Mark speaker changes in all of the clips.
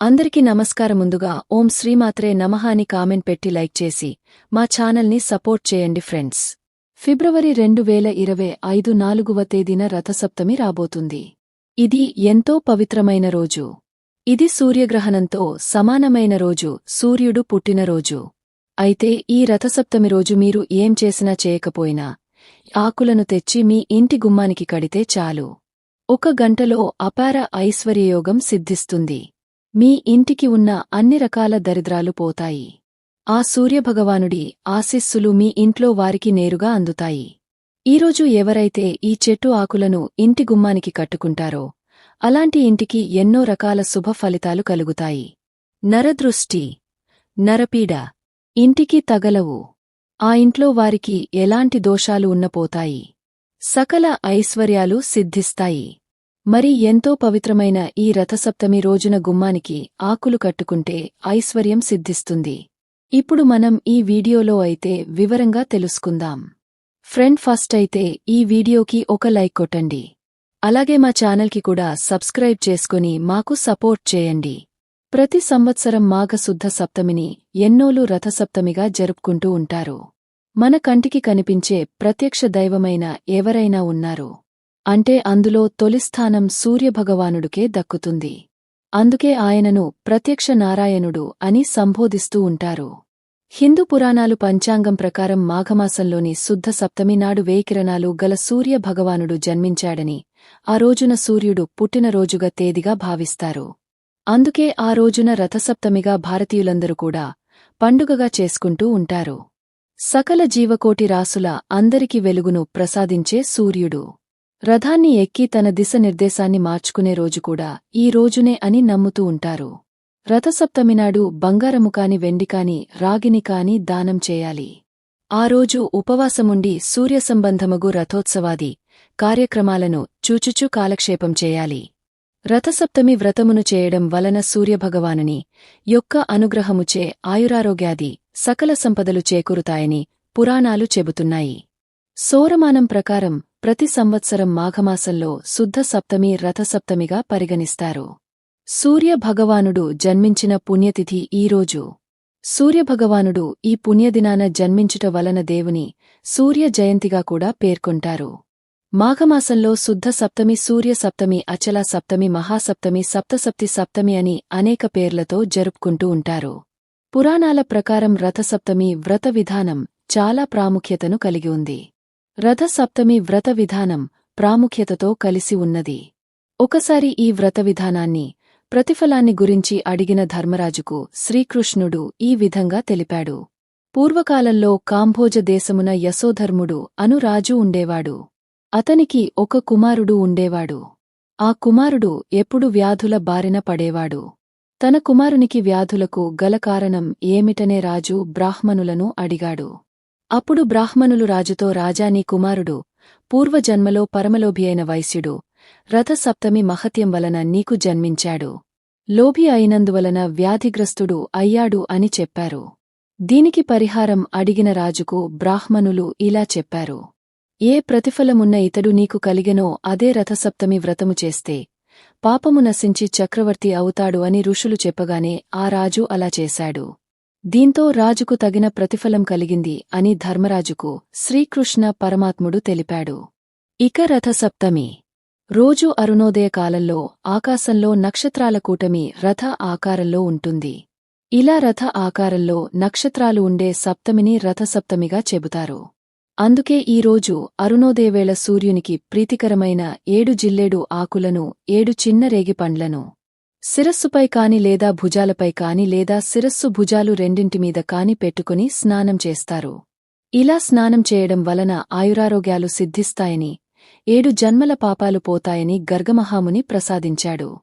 Speaker 1: అందరికీ నమస్కారం ముందుగా ఓం శ్రీమాత్రే నమః అని కామెంట్ పెట్టి లైక్ చేసి మా ఛానల్ని సపోర్ట్ చేయండి ఫ్రెండ్స్. ఫిబ్రవరి రెండు వేల ఇరవై ఐదు నాలుగవ తేదీన రథసప్తమి రాబోతుంది. ఇది ఎంతో పవిత్రమైన రోజు. ఇది సూర్యగ్రహణంతో సమానమైన రోజు సూర్యుడు పుట్టినరోజు అయితే ఈ రథసప్తమి రోజు మీరు ఏం చేసినా చేయకపోయినా ఆకులను తెచ్చి మీ ఇంటి గుమ్మానికి కడితే చాలు. ఒక గంటలో అపార ఐశ్వర్యయోగం సిద్ధిస్తుంది. మీ ఇంటికి ఉన్న అన్ని రకాల దరిద్రాలు పోతాయి. ఆ సూర్యభగవానుడి ఆశిస్సులు మీ ఇంట్లో వారికి నేరుగా అందుతాయి. ఈరోజు ఎవరైతే ఈ చెట్టు ఆకులను ఇంటి గుమ్మానికి కట్టుకుంటారో అలాంటి ఇంటికి ఎన్నో రకాల శుభ ఫలితాలు కలుగుతాయి. నరదృష్టి నరపీడ ఇంటికి తగలవు. ఆ ఇంట్లో వారికి ఎలాంటి దోషాలు ఉన్నపోతాయి. సకల ఐశ్వర్యాలు సిద్ధిస్తాయి. మరి ఎంతో పవిత్రమైన ఈ రథసప్తమి రోజున గుమ్మానికి ఆకులు కట్టుకుంటే ఐశ్వర్యం సిద్ధిస్తుంది. ఇప్పుడు మనం ఈ వీడియోలో అయితే వివరంగా తెలుసుకుందాం. ఫ్రెండ్ ఫస్ట్ అయితే ఈ వీడియోకి ఒక లైక్ కొట్టండి. అలాగే మా ఛానల్కి కూడా సబ్స్క్రైబ్ చేసుకుని మాకు సపోర్ట్ చేయండి. ప్రతి సంవత్సరం మాఘశుద్ధ సప్తమిని ఎన్నోలు రథసప్తమిగా జరుపుకుంటూ ఉంటారు. మన కంటికి కనిపించే ప్రత్యక్ష దైవమైన ఎవరైనా ఉన్నారు. అంటే అందులో తొలిస్థానం సూర్యభగవానుడికే దక్కుతుంది. అందుకే ఆయనను ప్రత్యక్ష నారాయణుడు అని సంబోధిస్తూ ఉంటారు. హిందూ పురాణాలు పంచాంగం ప్రకారం మాఘమాసంలోని శుద్ధ సప్తమి నాడు గల సూర్య భగవానుడు జన్మించాడని ఆ రోజున సూర్యుడు పుట్టినరోజుగా తేదిగా భావిస్తారు. అందుకే ఆ రోజున రథసప్తమిగా భారతీయులందరూ కూడా పండుగగా చేసుకుంటూ ఉంటారు. సకల జీవకోటి రాసుల అందరికి వెలుగును ప్రసాదించే సూర్యుడు. రథాన్ని ఎక్కి తన దిశ నిర్దేశాన్ని మార్చుకునే రోజు కూడా ఈ రోజునే అని నమ్ముతూ ఉంటారు. రథసప్తమి నాడు బంగారము కాని వెండి కాని రాగిని కాని దానం చేయాలి. ఆ రోజు ఉపవాసముండి సూర్యసంబంధముగు రథోత్సవాది కార్యక్రమాలను చూచుచూ కాలక్షేపం చేయాలి. రథసప్తమి వ్రతమును చేయడం వలన సూర్యభగవానుని యొక్క అనుగ్రహముచే ఆయురారోగ్యాది సకల సంపదలు చేకూరుతాయని పురాణాలు చెబుతున్నాయి. సోరమానం ప్రకారం ప్రతి సంవత్సరం మాఘమాసంలో శుద్ధ సప్తమి రథసప్తమిగా పరిగణిస్తారు. సూర్య భగవానుడు జన్మించిన పుణ్యతిథి ఈరోజు సూర్యభగవానుడు ఈ పుణ్యదినాన జన్మించుట వలన దేవుని సూర్య జయంతిగా కూడా పేర్కొంటారు. మాఘమాసంలో శుద్ధ సప్తమి సూర్య సప్తమి అచల సప్తమి మహాసప్తమి సప్తసప్తి సప్తమి అని అనేక పేర్లతో జరుపుకుంటూ ఉంటారు. పురాణాల ప్రకారం రథసప్తమి వ్రత విధానం చాలా ప్రాముఖ్యతను కలిగి ఉంది. రథసప్తమి వ్రత విధానం ప్రాముఖ్యతతో కలిసి ఉన్నది. ఒకసారి ఈ వ్రత విధానాన్ని ప్రతిఫలాన్ని గురించి అడిగిన ధర్మరాజుకు శ్రీకృష్ణుడు ఈ విధంగా తెలిపాడు. పూర్వకాలంలో కాంభోజ దేశమున యశోధర్ముడు అను రాజు ఉండేవాడు. అతనికి ఒక కుమారుడు ఉండేవాడు. ఆ కుమారుడు ఎప్పుడు వ్యాధుల బారిన పడేవాడు. తన కుమారునికి వ్యాధులకు గల కారణం ఏమిటనే రాజు బ్రాహ్మణులను అడిగాడు. అప్పుడు బ్రాహ్మణులు రాజుతో రాజానీ కుమారుడు పూర్వజన్మలో పరమలోభి అయిన వైశ్యుడు రథసప్తమి మహత్యం వలన నీకు జన్మించాడు. లోభి అయినందువలన వ్యాధిగ్రస్తుడు అయ్యాడు అని చెప్పారు. దీనికి పరిహారం అడిగిన రాజుకు బ్రాహ్మణులు ఇలా చెప్పారు. ఏ ప్రతిఫలమున్న ఇతడు నీకు కలిగెనో అదే రథసప్తమి వ్రతము చేస్తే పాపము నశించి చక్రవర్తి అవుతాడు అని ఋషులు చెప్పగానే ఆ రాజు అలా చేశాడు. దీంతో రాజుకు తగిన ప్రతిఫలం కలిగింది అని ధర్మరాజుకు శ్రీకృష్ణ పరమాత్ముడు తెలిపాడు. ఇక రథసప్తమి. రోజు అరుణోదయ కాలంలో ఆకాశంలో నక్షత్రాల కూటమి రథ ఆకారంలో ఉంటుంది. ఇలా రథ ఆకారంలో నక్షత్రాలు ఉండే సప్తమిని రథసప్తమిగా చెబుతారు. అందుకే ఈరోజు అరుణోదయవేళ సూర్యునికి ప్రీతికరమైన ఏడు జిల్లేడు ఆకులను ఏడు చిన్న రేగి పండ్లను శిరస్సుపై కాని లేదా భుజాలపై కాని లేదా శిరస్సు భుజాలు రెండింటిమీద కాని పెట్టుకుని స్నానం చేస్తారు. ఇలా స్నానం చేయడం వలన ఆయురారోగ్యాలు సిద్ధిస్తాయని ఏడు జన్మల పాపాలు పోతాయని గర్గమహాముని ప్రసాదించాడు.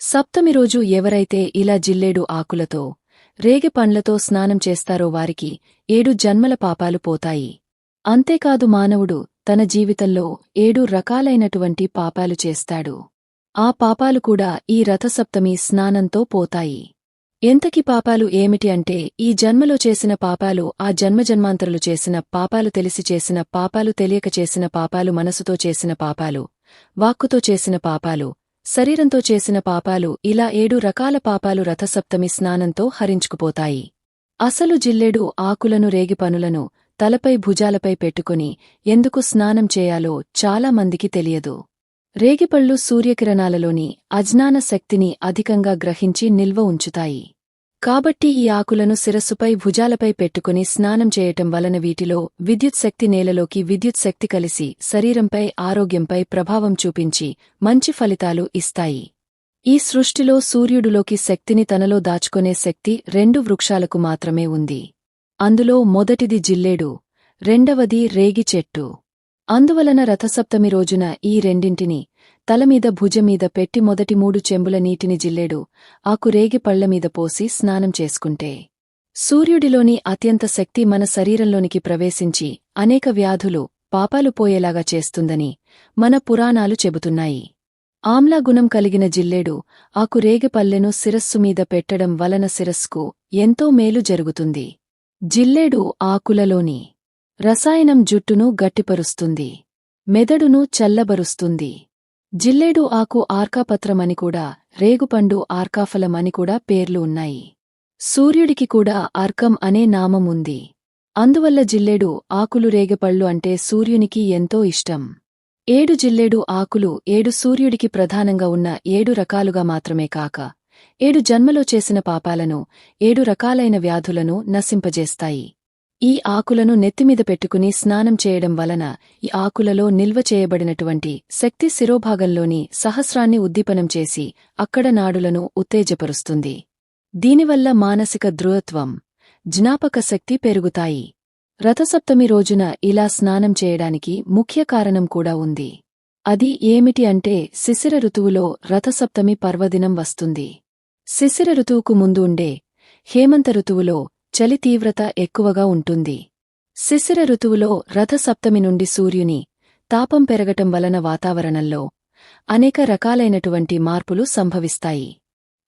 Speaker 1: సప్తమి రోజు ఎవరైతే ఇలా జిల్లేడు ఆకులతో రేగి పండ్లతో స్నానం చేస్తారో వారికి ఏడు జన్మల పాపాలు పోతాయి. అంతేకాదు మానవుడు తన జీవితంలో ఏడు రకాలైనటువంటి పాపాలు చేస్తాడు. ఆ పాపాలు కూడా ఈ రథసప్తమి స్నానంతో పోతాయి. ఎంతకి పాపాలు ఏమిటి అంటే ఈ జన్మలో చేసిన పాపాలు ఆ జన్మజన్మాంతరులు చేసిన పాపాలు తెలిసి చేసిన పాపాలు తెలియక చేసిన పాపాలు మనసుతో చేసిన పాపాలు వాక్కుతో చేసిన పాపాలు శరీరంతో చేసిన పాపాలు ఇలా ఏడు రకాల పాపాలు రథసప్తమి స్నానంతో హరించుకుపోతాయి. అసలు జిల్లెడు ఆకులను రేగి పనులను తలపై భుజాలపై పెట్టుకుని ఎందుకు స్నానం చేయాలో చాలామందికి తెలియదు. రేగిపళ్ళు సూర్యకిరణాలలోని అజ్ఞాన శక్తిని అధికంగా గ్రహించి నిల్వ ఉంచుతాయి. కాబట్టి ఈ ఆకులను శిరస్సుపై భుజాలపై పెట్టుకుని స్నానం చేయటం వలన వీటిలో విద్యుత్ శక్తి నేలలోకి విద్యుత్ శక్తి కలిసి శరీరంపై ఆరోగ్యంపై ప్రభావం చూపించి మంచి ఫలితాలు ఇస్తాయి. ఈ సృష్టిలో సూర్యుడులోకి శక్తిని తనలో దాచుకునే శక్తి రెండు వృక్షాలకు మాత్రమే ఉంది. అందులో మొదటిది జిల్లేడు రెండవది రేగి చెట్టు. అందువలన రథసప్తమి రోజున ఈ రెండింటిని తలమీద భుజమీద పెట్టి మొదటి మూడు చెంబుల నీటిని జిల్లేడు ఆకు రేగి పళ్ళమీద పోసి స్నానం చేసుకుంటే. సూర్యుడిలోని అత్యంత శక్తి మన శరీరంలోనికి ప్రవేశించి అనేక వ్యాధులు పాపాలు పోయేలాగా చేస్తుందని మన పురాణాలు చెబుతున్నాయి. ఆమ్లాగుణం కలిగిన జిల్లేడు ఆకు రేగిపల్లెను శిరస్సుమీద పెట్టడం వలన శిరస్కు ఎంతో మేలు జరుగుతుంది. జిల్లేడు ఆకులలోని రసాయనం జుట్టును గట్టిపరుస్తుంది. మెదడును చల్లబరుస్తుంది. జిల్లేడు ఆకు ఆర్కాపత్రమని కూడా రేగుపండు ఆర్కాఫలమని కూడా పేర్లు ఉన్నాయి. సూర్యుడికి కూడా అర్కం అనే నామం ఉంది. అందువల్ల జిల్లేడు ఆకులు రేగపళ్ళు అంటే సూర్యునికి ఎంతో ఇష్టం. ఏడు జిల్లేడు ఆకులు ఏడు సూర్యుడికి ప్రధానంగా ఉన్న ఏడు రకాలుగా మాత్రమే కాక ఏడు జన్మలో చేసిన పాపాలను ఏడు రకాలైన వ్యాధులను నశింపజేస్తాయి. ఈ ఆకులను నెత్తిమీద పెట్టుకుని స్నానం చేయడం వలన ఈ ఆకులలో నిల్వ చేయబడినటువంటి శక్తి శిరోభాగంలోని సహస్రాన్ని ఉద్దీపనం చేసి అక్కడ నాడులను ఉత్తేజపరుస్తుంది. దీనివల్ల మానసిక దృఢత్వం జ్ఞాపక శక్తి పెరుగుతాయి. రథసప్తమి రోజున ఇలా స్నానం చేయడానికి ముఖ్య కారణం కూడా ఉంది. అది ఏమిటి అంటే శిశిర ఋతువులో రథసప్తమి పర్వదినం వస్తుంది. శిశిర ఋతువుకు ముందు ఉండే హేమంత ఋతువులో చలి తీవ్రత ఎక్కువగా ఉంటుంది. శిశిర ఋతువులో రథసప్తమి నుండి సూర్యుని తాపం పెరగటం వలన వాతావరణంలో అనేక రకాలైనటువంటి మార్పులు సంభవిస్తాయి.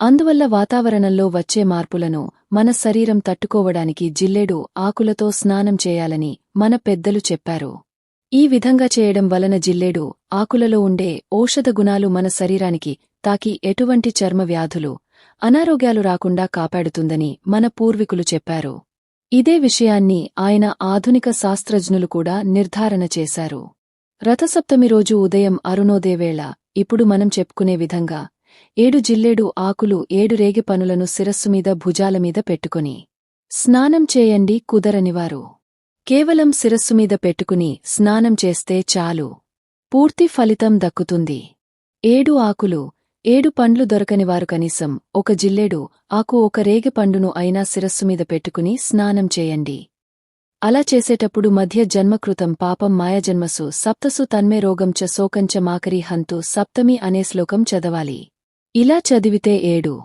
Speaker 1: అందువల్ల వాతావరణంలో వచ్చే మార్పులను మన శరీరం తట్టుకోవడానికి జిల్లేడు ఆకులతో స్నానం చేయాలని మన పెద్దలు చెప్పారు. ఈ విధంగా చేయడం వలన జిల్లేడు ఆకులలో ఉండే ఔషధ గుణాలు మన శరీరానికి తాకి ఎటువంటి చర్మ వ్యాధులు అనారోగ్యాలు రాకుండా కాపాడుతుందని మన పూర్వీకులు చెప్పారు. ఇదే విషయాన్ని ఆయన ఆధునిక శాస్త్రజ్ఞులు కూడా నిర్ధారణ చేశారు. రథసప్తమి రోజు ఉదయం అరుణోదేవేళ ఇప్పుడు మనం చెప్పుకునే విధంగా ఏడు జిల్లేడు ఆకులు ఏడు రేగి పనులను శిరస్సుమీద భుజాలమీద పెట్టుకుని స్నానం చేయండి కుదరనివారు. కేవలం శిరస్సుమీద పెట్టుకుని స్నానం చేస్తే చాలు. పూర్తి ఫలితం దక్కుతుంది. ఏడు ఆకులు ఏడు పండ్లు దొరకనివారు కనీసం ఒక జిల్లేడు ఆకు ఒక రేగి పండును అయినా శిరస్సుమీద పెట్టుకుని స్నానం చేయండి. అలా చేసేటప్పుడు మధ్య జన్మకృతం పాపం మాయజన్మసు సప్తసు తన్మే రోగం చ శోకంచ మాకరి హంతు సప్తమి అనే శ్లోకం చదవాలి. ఇలా చదివితే ఏడు.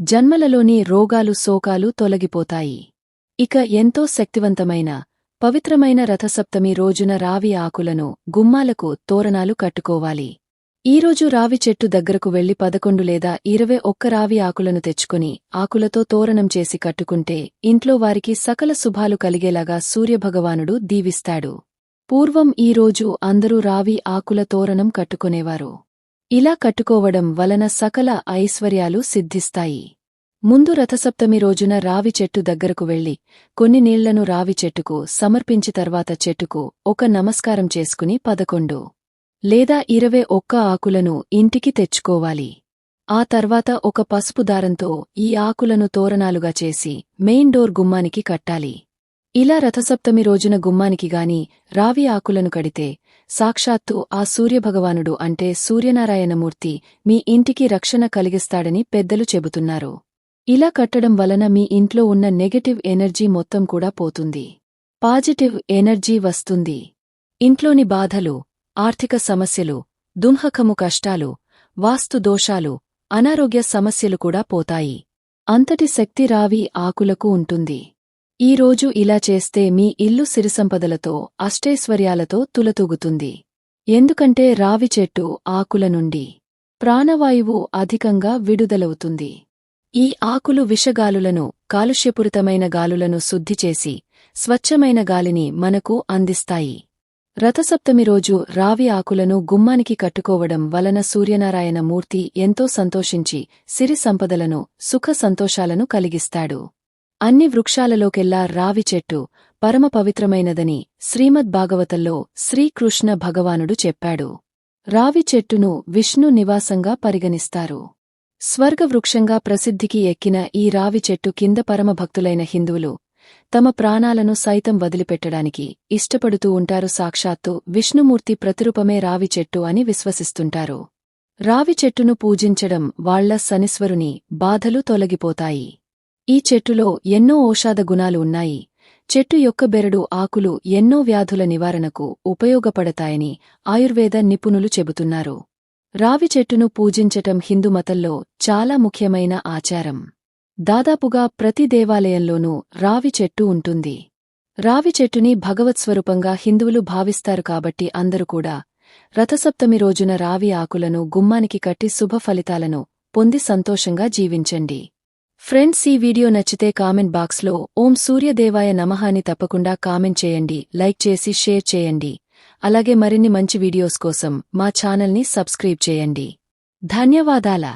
Speaker 1: జన్మలలోని రోగాలు శోకాలు తొలగిపోతాయి. ఇక ఎంతో శక్తివంతమైన పవిత్రమైన రథసప్తమి రోజున రావి ఆకులను గుమ్మాలకు తోరణాలు కట్టుకోవాలి. ఈరోజు రావి చెట్టు దగ్గరకు వెళ్ళి పదకొండు లేదా ఇరవై ఒక్క రావి ఆకులను తెచ్చుకుని ఆకులతో తోరణం చేసి కట్టుకుంటే ఇంట్లో వారికి సకల శుభాలు కలిగేలాగా సూర్యభగవానుడు దీవిస్తాడు. పూర్వం ఈరోజు అందరూ రావి ఆకుల తోరణం కట్టుకునేవారు. ఇలా కట్టుకోవడం వలన సకల ఐశ్వర్యాలు సిద్ధిస్తాయి. ముందు రథసప్తమి రోజున రావి చెట్టు దగ్గరకు వెళ్ళి కొన్ని నీళ్ళను రావి చెట్టుకు సమర్పించి తర్వాత చెట్టుకు ఒక నమస్కారం చేసుకుని పదకొండు లేదా ఇరవై ఒక్క ఆకులను ఇంటికి తెచ్చుకోవాలి. ఆ తర్వాత ఒక పసుపు దారంతో ఈ ఆకులను తోరణాలుగా చేసి మెయిన్ డోర్ గుమ్మానికి కట్టాలి. ఇలా రథసప్తమి రోజున గుమ్మానికి గాని రావి ఆకులను కడితే సాక్షాత్తు ఆ సూర్యభగవానుడు అంటే సూర్యనారాయణమూర్తి మీ ఇంటికి రక్షణ కలిగిస్తాడని పెద్దలు చెబుతున్నారు. ఇలా కట్టడం వలన మీ ఇంట్లో ఉన్న నెగటివ్ ఎనర్జీ మొత్తం కూడా పోతుంది. పాజిటివ్ ఎనర్జీ వస్తుంది. ఇంట్లోని బాధలు ఆర్థిక సమస్యలు దుంహకము కష్టాలు వాస్తు దోషాలు అనారోగ్య సమస్యలు కూడా పోతాయి. అంతటి శక్తి రావి ఆకులకు ఉంటుంది. ఈరోజు ఇలా చేస్తే మీ ఇల్లు సిరిసంపదలతో అష్టైశ్వర్యాలతో తులతూగుతుంది. ఎందుకంటే రావి చెట్టు ఆకుల నుండి ప్రాణవాయువు అధికంగా విడుదలవుతుంది. ఈ ఆకులు విషగాలులను కాలుష్యపూరితమైన గాలులను శుద్ధిచేసి స్వచ్ఛమైన గాలిని మనకు అందిస్తాయి. రథసప్తమి రోజు రావి ఆకులను గుమ్మానికి కట్టుకోవడం వలన సూర్యనారాయణ మూర్తి ఎంతో సంతోషించి సిరి సంపదలను సుఖ సంతోషాలను కలిగిస్తాడు. అన్ని వృక్షాలలోకెల్లా రావి చెట్టు పరమ పవిత్రమైనదని శ్రీమద్ భాగవతంలో శ్రీకృష్ణ భగవానుడు చెప్పాడు. రావి చెట్టును విష్ణు నివాసంగా పరిగణిస్తారు. స్వర్గవృక్షంగా ప్రసిద్ధికి ఎక్కిన ఈ రావి చెట్టు కింద పరమభక్తులైన హిందువులు తమ ప్రాణాలను సైతం వదిలిపెట్టడానికి ఇష్టపడుతూ ఉంటారు. సాక్షాత్తు విష్ణుమూర్తి ప్రతిరూపమే రావి చెట్టు అని విశ్వసిస్తుంటారు. రావి చెట్టును పూజించడం వాళ్ళ శనిశ్వరుని బాధలు తొలగిపోతాయి. ఈ చెట్టులో ఎన్నో ఔషాధ గుణాలు ఉన్నాయి. చెట్టు యొక్క బెరడు ఆకులు ఎన్నో వ్యాధుల నివారణకు ఉపయోగపడతాయని ఆయుర్వేద నిపుణులు చెబుతున్నారు. రావి చెట్టును పూజించటం హిందుమతంలో చాలా ముఖ్యమైన ఆచారం. దాదాపుగా ప్రతి దేవాలయంలోనూ రావి చెట్టు ఉంటుంది. రావి చెట్టుని భగవత్స్వరూపంగా హిందువులు భావిస్తారు కాబట్టి అందరూ కూడా రథసప్తమి రోజున రావి ఆకులను గుమ్మానికి కట్టి శుభ ఫలితాలను పొంది సంతోషంగా జీవించండి. ఫ్రెండ్స్ ఈ వీడియో నచ్చితే కామెంట్ బాక్స్లో ఓం సూర్యదేవాయ నమః అని తప్పకుండా కామెంట్ చేయండి లైక్ చేసి షేర్ చేయండి. అలాగే మరిన్ని మంచి వీడియోస్ కోసం మా ఛానల్ని సబ్స్క్రైబ్ చేయండి. ధన్యవాదాల.